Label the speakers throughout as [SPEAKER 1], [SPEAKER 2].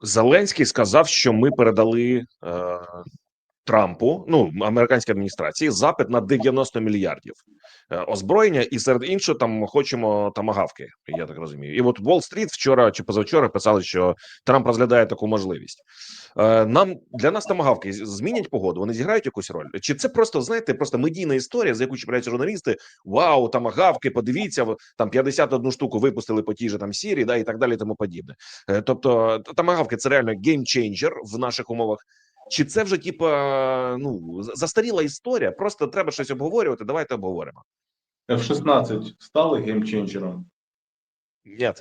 [SPEAKER 1] Зеленський сказав, що ми передали е, Трампу, ну американській адміністрації, запит на 90 мільярдів е, озброєння, і серед іншого там хочемо тамагавки. Я так розумію. І от Уолл-стріт вчора чи позавчора писали, що Трамп розглядає таку можливість. Е, нам для нас тамагавки змінять погоду. Вони зіграють якусь роль? Чи це просто знаєте, просто медійна історія, за яку чіпляються журналісти? Вау, тамагавки, подивіться, там 51 штуку випустили по тій же там Сірі, да і так далі, тому подібне. Е, Тобто, тамагавки це реально геймчейнджер в наших умовах. Чи це вже типа ну застаріла історія? Просто треба щось обговорювати. Давайте обговоримо.
[SPEAKER 2] F-16 стали геймченджером.
[SPEAKER 1] Ні.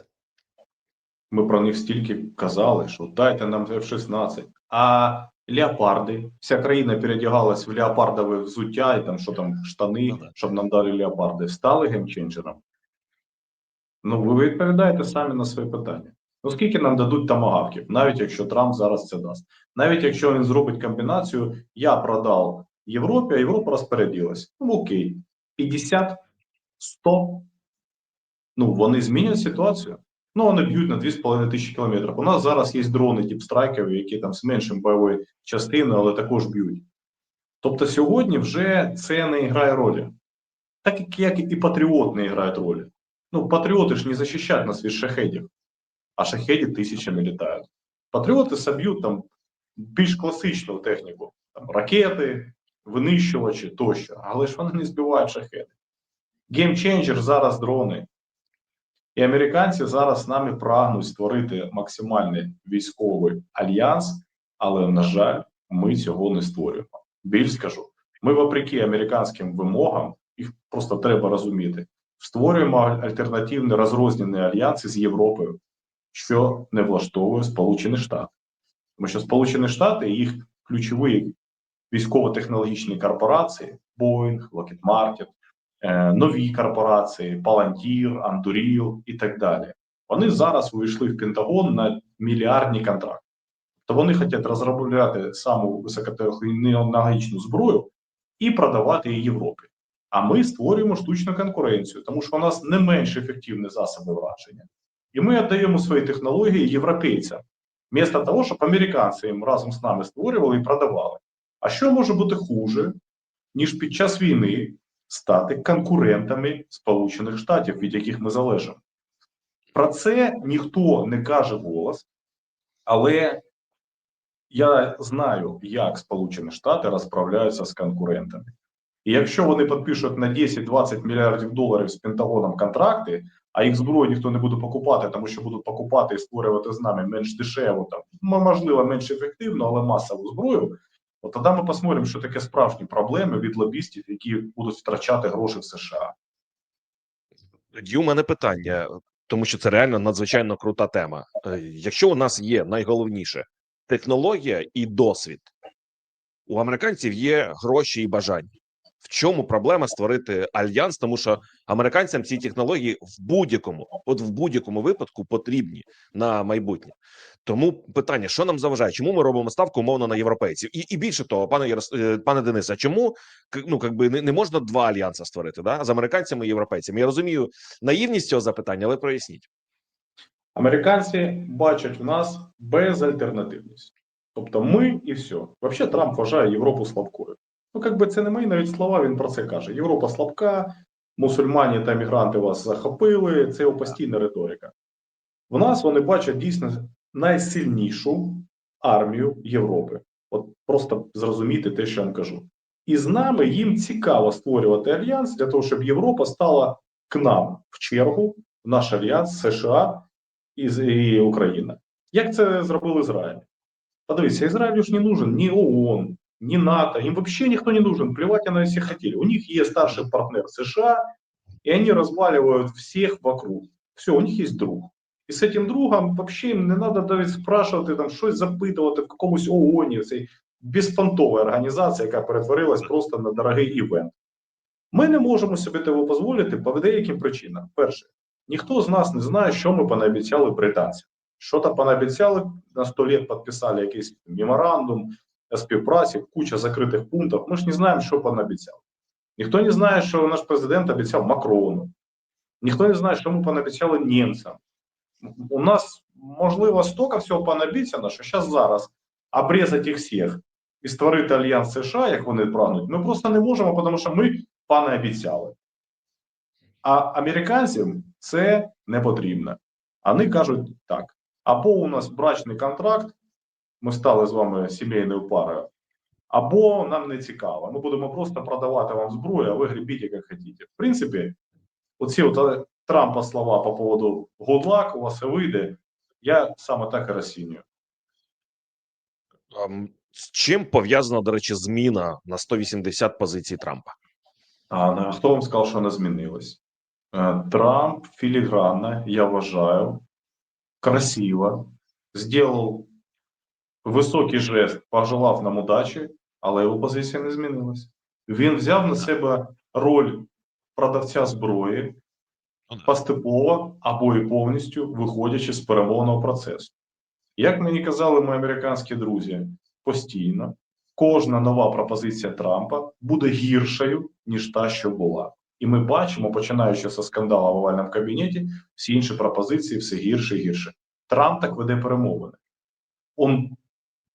[SPEAKER 2] Ми про них стільки казали, що дайте нам F-16. А леопарди, вся країна передягалась в леопардове взуття і там що там штани,
[SPEAKER 1] Ну
[SPEAKER 2] щоб нам дали леопарди. Стали геймченджером. Ну, ви відповідаєте самі на свої питання. Ну, скільки нам дадуть тамагавків, навіть якщо Трамп зараз це дасть. Навіть якщо він зробить комбінацію, я продав Європі, а Європа розпорядилась. Ну, окей, 50, 100. Ну, вони змінять ситуацію. Ну, вони б'ють на 2,5 тисячі кілометрів. У нас зараз є дрони діпстрайкові, які там з меншим бойовою частиною, але також б'ють. Тобто сьогодні вже це не грає ролі. Так як і патріот не грають ролі. Ну, патріоти ж не захищають нас від шахедів, а шахеді тисячами літають. Патріоти соб'ють там більш класичну техніку, там ракети, винищувачі тощо, але ж вони не збивають шахеди. Геймченджер зараз дрони. І американці зараз з нами прагнуть створити максимальний військовий альянс, але, на жаль, ми цього не створюємо. Більш скажу, ми, вопреки американським вимогам, їх просто треба розуміти, створюємо альтернативні розрознені альянси з Європою, що не влаштовує Сполучені Штати. Тому що Сполучені Штати і їх ключові військово-технологічні корпорації Boeing, Lockheed Martin, е, нові корпорації, Palantir, Anduril і так далі. Вони зараз увійшли в Пентагон на мільярдні контракти. То вони хочуть розробляти саму високотехнологічну зброю і продавати її Європі. А ми створюємо штучну конкуренцію, тому що у нас не менш ефективні засоби враження. І ми віддаємо свої технології європейцям, вместо того, щоб американці їм разом з нами створювали і продавали. А що може бути хуже, ніж під час війни стати конкурентами Сполучених Штатів, від яких ми залежимо? Про це ніхто не каже голос, але я знаю, як Сполучені Штати розправляються з конкурентами. І якщо вони підпишуть на 10-20 мільярдів доларів з Пентагоном контракти, а їх зброю ніхто не буде покупати, тому що будуть покупати і створювати з нами менш дешево, там можливо, менш ефективно, але масову зброю. От тоді ми посмотримо, що таке справжні проблеми від лобістів, які будуть втрачати гроші в США.
[SPEAKER 1] У мене питання, тому що це реально надзвичайно крута тема. Е, Якщо у нас є найголовніше технологія і досвід, у американців є гроші і бажання. В чому проблема створити альянс? Тому що американцям ці технології в будь-якому, от в будь-якому випадку потрібні на майбутнє. Тому питання: що нам заважає? Чому ми робимо ставку умовно на європейців? І, і більше того, пане Ярос, е, пане Денисе, чому ну якби не, не можна два альянси створити да з американцями і європейцями? Я розумію наївність цього запитання, але проясніть.
[SPEAKER 2] Американці бачать в нас безальтернативність. Тобто ми і все. Взагалі Трамп вважає Європу слабкою. Ну, як це не мої навіть слова, він про це каже. Європа слабка, мусульмані та мігранти вас захопили. Це його постійна риторика. В нас вони бачать дійсно найсильнішу армію Європи. От просто зрозуміти те, що я вам кажу. І з нами їм цікаво створювати альянс для того, щоб Європа стала к нам в чергу, в наш альянс США і, і Україна. Як це зробив Ізраїль? Подивіться, Ізраїлю ж не нужен ні ООН, ні НАТО, им вообще никто не нужен, плевать они все хотели. У них есть старший партнер США, и они разваливают всех вокруг. Все, у них есть друг. І з цим другом вообще їм не треба навіть спрашувати, там, щось запитувати в якомусь ООНі, цей безпонтова організація, яка перетворилась просто на дорогий івент. Ми не можемо собі того дозволити по деяким причинам. Перше, ніхто з нас не знає, що ми понаобіцяли британцям. Що там понаобіцяли, на 100 лет підписали якийсь меморандум співпраці, куча закритих пунктів. Ми ж не знаємо, що понаобіцяли. Ніхто не знає, що наш президент обіцяв Макрону. Ніхто не знає, що ми понаобіцяли німцям. У нас можливо, стільки всього понабіцяно, що зараз зараз обрізати їх всіх і створити альянс США, як вони прагнуть, ми просто не можемо, тому що ми понаобіцяли. А американцям це не потрібно. Вони кажуть так: або у нас брачний контракт, ми стали з вами сімейною парою, або нам не цікаво. Ми будемо просто продавати вам зброю, а ви гребіть, як хотіте. В принципі, оці от е, Трампа слова по поводу good luck, у вас все вийде. Я саме так і розцінюю.
[SPEAKER 1] З чим пов'язана, до речі, зміна на 180 позицій Трампа?
[SPEAKER 2] А хто вам сказав, що не змінилось? Е, Трамп філігранно, я вважаю, красиво зробив високий жест, пожелав нам удачі, але його позиція не змінилась. Він взяв на себе роль продавця зброї поступово або і повністю виходячи з перемовного процесу. Як мені казали мої американські друзі, постійно кожна нова пропозиція Трампа буде гіршою, ніж та, що була. І ми бачимо, починаючи зі скандалу в овальному кабінеті, всі інші пропозиції все гірше і гірше. Трамп так веде перемовини. Он,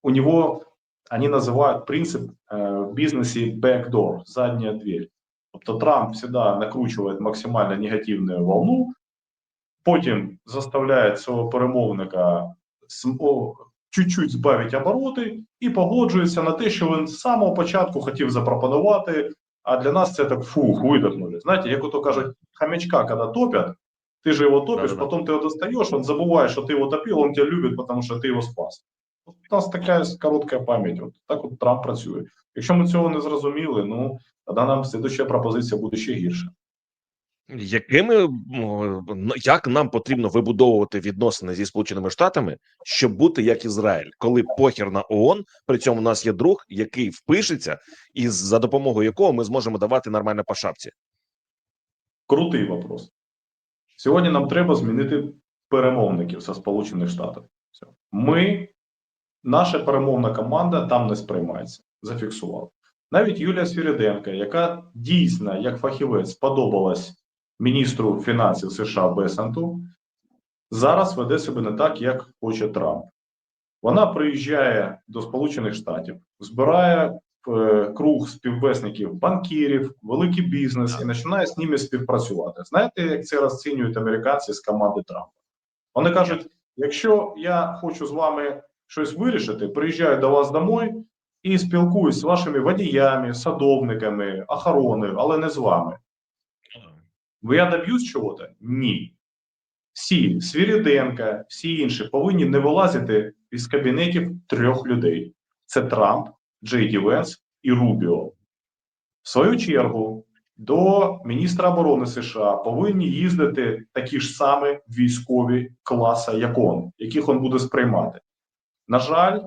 [SPEAKER 2] у нього вони називають принцип е, в бізнесі backdoor, задня дверь. Тобто Трамп завжди накручує максимально негативну волну, потім заставляє цього перемовника чуть-чуть збавити обороти і погоджується на те, що він з самого початку хотів запропонувати. А для нас це так фух, видохнули. Знаєте, як ото кажуть, хомячка, коли топять, ти же його топиш,
[SPEAKER 1] Да-да-да.
[SPEAKER 2] потім ти його достаєш, він забуває, що ти його топив, він тебе любить, тому що ти його спас. У нас така коротка пам'ять. От так от Трамп працює. Якщо ми цього не зрозуміли, ну тоді нам слідуща пропозиція буде ще гірша.
[SPEAKER 1] Якими ну, як нам потрібно вибудовувати відносини зі Сполученими Штатами, щоб бути як Ізраїль, коли похер на ООН, при цьому у нас є друг, який впишеться, і за допомогою якого ми зможемо давати нормально по шапці?
[SPEAKER 2] Крутий вопрос. Сьогодні нам треба змінити перемовників зі Сполучених Штатів. Ми, наша перемовна команда там не сприймається. Зафіксували. Навіть Юлія Свіриденка, яка дійсно, як фахівець, сподобалась міністру фінансів США Бесанту, зараз веде себе не так, як хоче Трамп. Вона приїжджає до Сполучених Штатів, збирає е, круг співвесників, банкірів, великий бізнес і починає з ними співпрацювати. Знаєте, як це розцінюють американці з команди Трампа? Вони кажуть: якщо я хочу з вами щось вирішити, приїжджаю до вас домой і спілкуюсь з вашими водіями, садовниками, охороною, але не з вами. Ви я доб'юсь чого-то? Ні. Всі Свіріденка, всі інші повинні не вилазити із кабінетів трьох людей: це Трамп, Джей Ді Венс і Рубіо. В свою чергу до міністра оборони США повинні їздити такі ж самі військові класа, як он, яких він буде сприймати. На жаль,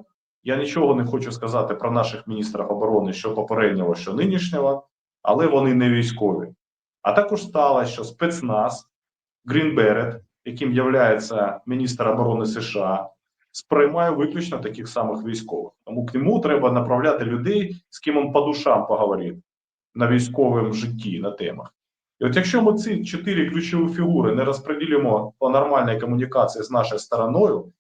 [SPEAKER 2] я нічого не хочу сказати про наших міністрів оборони, що попереднього, що нинішнього, але вони не військові. А також сталося, що спецназ Грінберет, яким є міністр оборони США, сприймає виключно таких самих військових. Тому к нему треба направляти людей, з ким він по душам поговорив на військовому житті на темах. І от якщо ми ці чотири ключові фігури не розподілимо по нормальній комунікації з нашою стороною,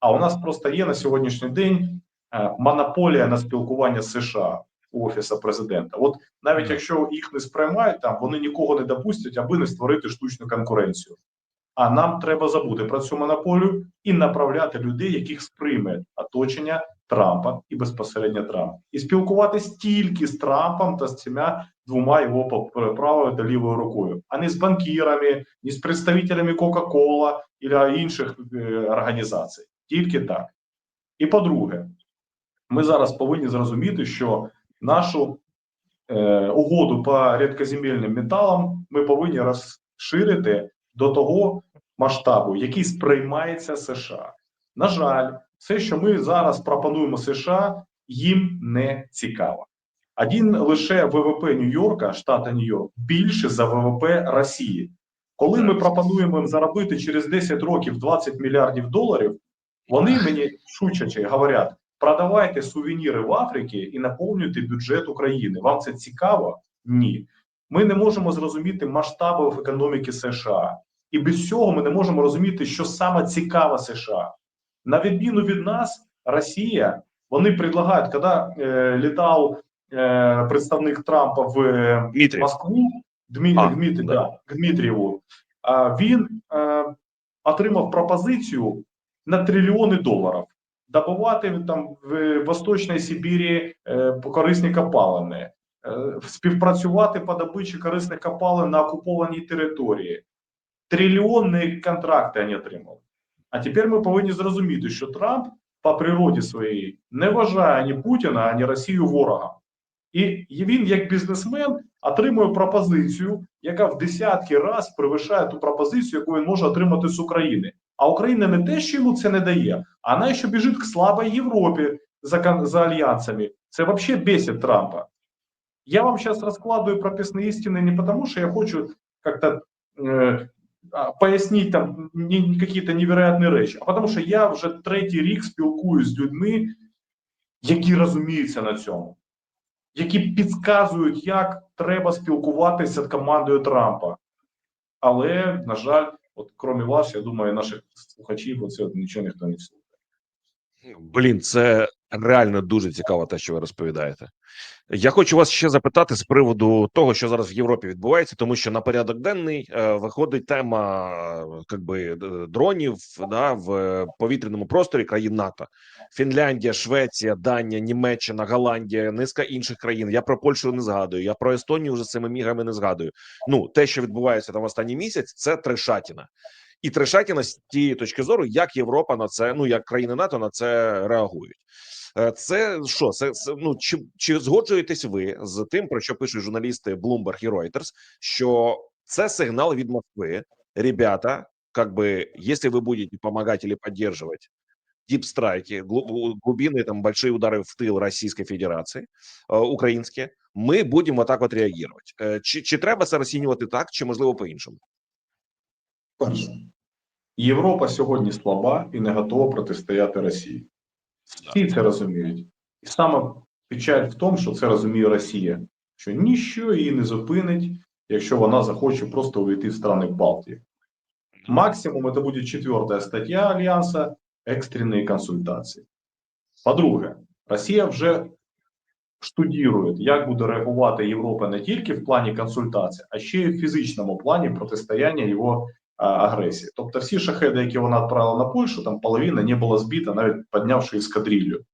[SPEAKER 2] а у нас просто є на сьогоднішній день е, монополія на спілкування з США у Офісу президента. От навіть якщо їх не сприймають, там вони нікого не допустять, аби не створити штучну конкуренцію. А нам треба забути про цю монополію і направляти людей, яких сприйме оточення Трампа і безпосередньо Трамп, і спілкуватись тільки з Трампом та з цими двома його правою та лівою рукою, а не з банкірами, ні з представителями Кока-Кола і інших е, організацій. Тільки так. І по-друге, ми зараз повинні зрозуміти, що нашу е, угоду по рідкоземельним металам ми повинні розширити до того масштабу, який сприймається США. На жаль, все, що ми зараз пропонуємо США, їм не цікаво. Один лише ВВП Нью-Йорка, штата Нью-Йорк, більше за ВВП Росії. Коли ми пропонуємо їм заробити через 10 років 20 мільярдів доларів, вони мені шучачи говорять: продавайте сувеніри в Африці і наповнюйте бюджет України. Вам це цікаво? Ні. Ми не можемо зрозуміти масштабів економіки США. І без цього ми не можемо розуміти, що саме цікаве США. На відміну від нас, Росія, вони предлагають, коли е, літав е, представник Трампа в е, Москву, Дмі,
[SPEAKER 1] А,
[SPEAKER 2] Дмитрі,
[SPEAKER 1] да.
[SPEAKER 2] да. Дмитрієву, а, він е, отримав пропозицію на трильйони доларів добувати там в Восточній Сибірі е, корисні копалини, е, співпрацювати по добичі корисних копалин на окупованій території. Трильйонні контракти вони отримали. А тепер ми повинні зрозуміти, що Трамп по природі своїй не вважає ані Путіна, ані Росію ворогом. І він, як бізнесмен, отримує пропозицію, яка в десятки разів перевищає ту пропозицію, яку він може отримати з України. А Україна не те, що йому це не дає, а вона ще біжить к слабій Європі за, кон- за альянсами. Це взагалі бесить Трампа. Я вам сейчас раскладываю прописные истины не потому, что я хочу как-то э, а, пояснить там не, не какие-то невероятні речі, а тому, що я вже третій рік спілкуюсь з людьми, які розуміються на цьому, які підказують, як треба спілкуватися з командою Трампа. Але, на жаль, от кроме вас, я думаю, наших слухачів, оце нічого ніхто не слухає.
[SPEAKER 1] блін, це реально дуже цікаво, те, що ви розповідаєте. Я хочу вас ще запитати з приводу того, що зараз в Європі відбувається, тому що на порядок денний е, виходить тема е, би, дронів да, в повітряному просторі країн НАТО. Фінляндія, Швеція, Данія, Німеччина, Голландія, низка інших країн. Я про Польщу не згадую. Я про Естонію вже цими мігами не згадую. Ну, те, що відбувається там останній місяць, це трешатіна. І трешатіна з тієї точки зору, як Європа на це, ну як країни НАТО на це реагують. Е, Це що? Це, це ну чи, чи згоджуєтесь ви з тим, про що пишуть журналісти Bloomberg і Reuters, що це сигнал від Москви, ребята, как бы, если вы будете помогать или поддерживать дипстрайки, глу- глубинные там большие удары в тыл Российской Федерации, е, українські, ми будемо так от реагувати. Е, Чи, чи треба це розцінювати так, чи можливо по-іншому?
[SPEAKER 2] Перше, Європа сьогодні слаба і не готова протистояти Росії. Всі це розуміють. І саме печаль в тому, що це розуміє Росія, що ніщо її не зупинить, якщо вона захоче просто увійти в страни Балтії. Максимум це буде четверта стаття Альянса екстрені консультації. По-друге, Росія вже штудірує, як буде реагувати Європа не тільки в плані консультацій, а ще й в фізичному плані протистояння його агресії. Тобто всі шахеди, які вона відправила на Польщу, там половина не була збита, навіть піднявши ескадрилью.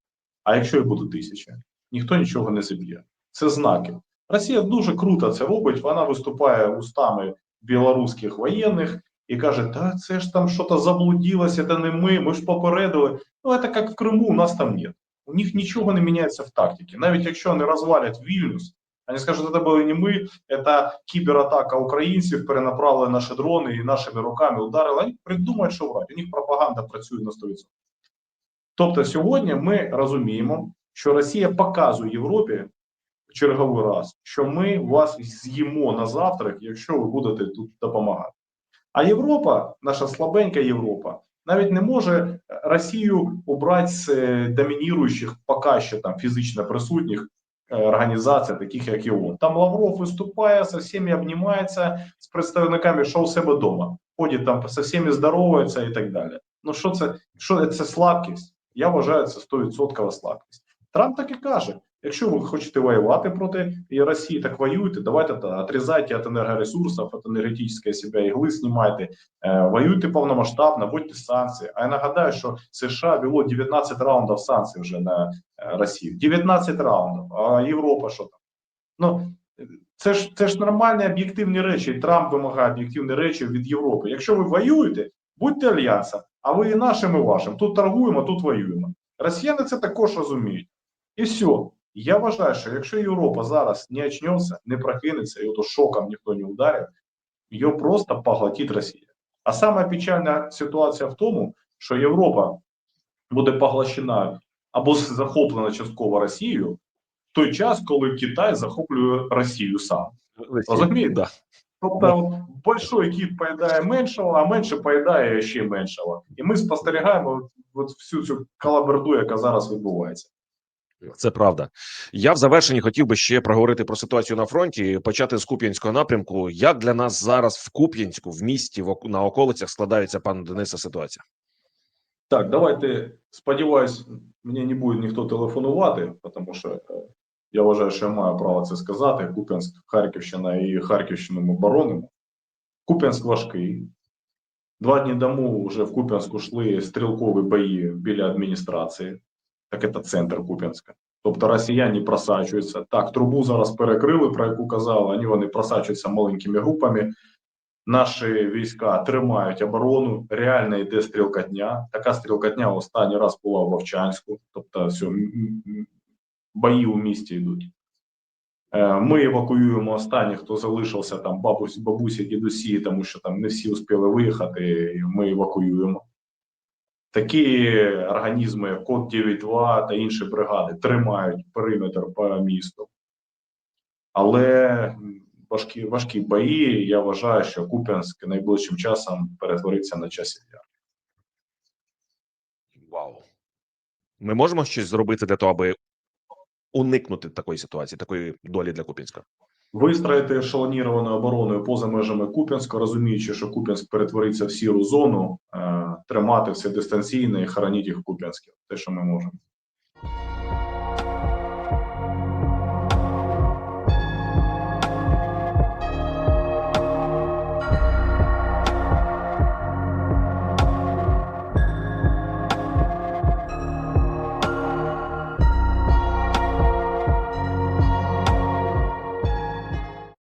[SPEAKER 2] А якщо і буде тисяча, ніхто нічого не зіб'є. Це знаки. Росія дуже круто це робить. Вона виступає устами білоруських воєнних і каже: Та це ж там щось заблудилося, це не ми, ми ж попередили. Ну, це як в Криму, у нас там нет. У них нічого не міняється в тактиці. Навіть якщо вони розвалять Вільнюс, вони скажуть, це були не ми, це кібератака українців, перенаправили наші дрони і нашими руками ударили. Вони придумають, що врать. У них пропаганда працює на 100%. Тобто сьогодні ми розуміємо, що Росія показує Європі в черговий раз, що ми вас з'їмо на завтрак, якщо ви будете тут допомагати. А Європа, наша слабенька Європа, навіть не може Росію убрати з е, домініруючих поки що там фізично присутніх організацій, таких як ООН. Там Лавров виступає, со всіми обнімається з представниками, що у себе вдома. Ходить там со всіми здоровується і так далі. Ну що це? Що це слабкість? Я вважаю, це 100% слабкість. Трамп так і каже: якщо ви хочете воювати проти Росії, так воюйте, давайте та, отрізайте від енергоресурсів, від енергетичної себе ігли, знімайте, е, воюйте повномасштабно, вводьте санкції. А я нагадаю, що США вело 19 раундів санкцій вже на е, Росію. 19 раундів. А Європа що там? Ну це ж це ж нормальні об'єктивні речі. Трамп вимагає об'єктивні речі від Європи. Якщо ви воюєте, будьте альянсом, а ви і нашим, і вашим. Тут торгуємо, тут воюємо. Росіяни це також розуміють. І все. Я вважаю, що якщо Європа зараз не очнеться, не прокинеться, і ото шоком ніхто не ударив, її просто поглотить Росія. А сама печальна ситуація в тому, що Європа буде поглощена або захоплена частково Росією в той час, коли Китай захоплює Росію сам. Розумієте?
[SPEAKER 1] Да.
[SPEAKER 2] Тобто большой кіт поїдає меншого, а менше поїдає ще меншого. І ми спостерігаємо от, от всю цю калаберду, яка зараз відбувається.
[SPEAKER 1] Це правда. Я в завершенні хотів би ще проговорити про ситуацію на фронті, почати з Куп'янського напрямку. Як для нас зараз в Куп'янську, в місті, в на околицях складається пан Дениса ситуація?
[SPEAKER 2] Так, давайте сподіваюсь, мені не буде ніхто телефонувати, тому що е, я вважаю, що я маю право це сказати. Куп'янськ, Харківщина і Харківщину ми боронимо. Куп'янськ важкий. Два дні тому вже в Куп'янську йшли стрілкові бої біля адміністрації. Так це центр Куп'янська. Тобто росіяни просачуються. Так, трубу зараз перекрили, про яку казали, вони, просачуються маленькими групами. Наші війська тримають оборону, реально йде стрілкатня. Така стрілкатня останній раз була в Вовчанську, тобто все, бої у місті йдуть. Е, Ми евакуюємо останніх, хто залишився там бабусь, бабусі, дідусі, тому що там не всі успіли виїхати. Ми евакуюємо. Такі організми, як Код 92 та інші бригади тримають периметр по місту. Але важкі, важкі бої. Я вважаю, що Куп'янськ найближчим часом перетвориться на часів яр.
[SPEAKER 1] Вау. Ми можемо щось зробити для того, аби уникнути такої ситуації, такої долі для Куп'янська?
[SPEAKER 2] Вистроїти ешелонірованою обороною поза межами Куп'янська, розуміючи, що Куп'янськ перетвориться в сіру зону, е, тримати все дистанційно і хоронити їх в Куп'янську. Те, що ми можемо.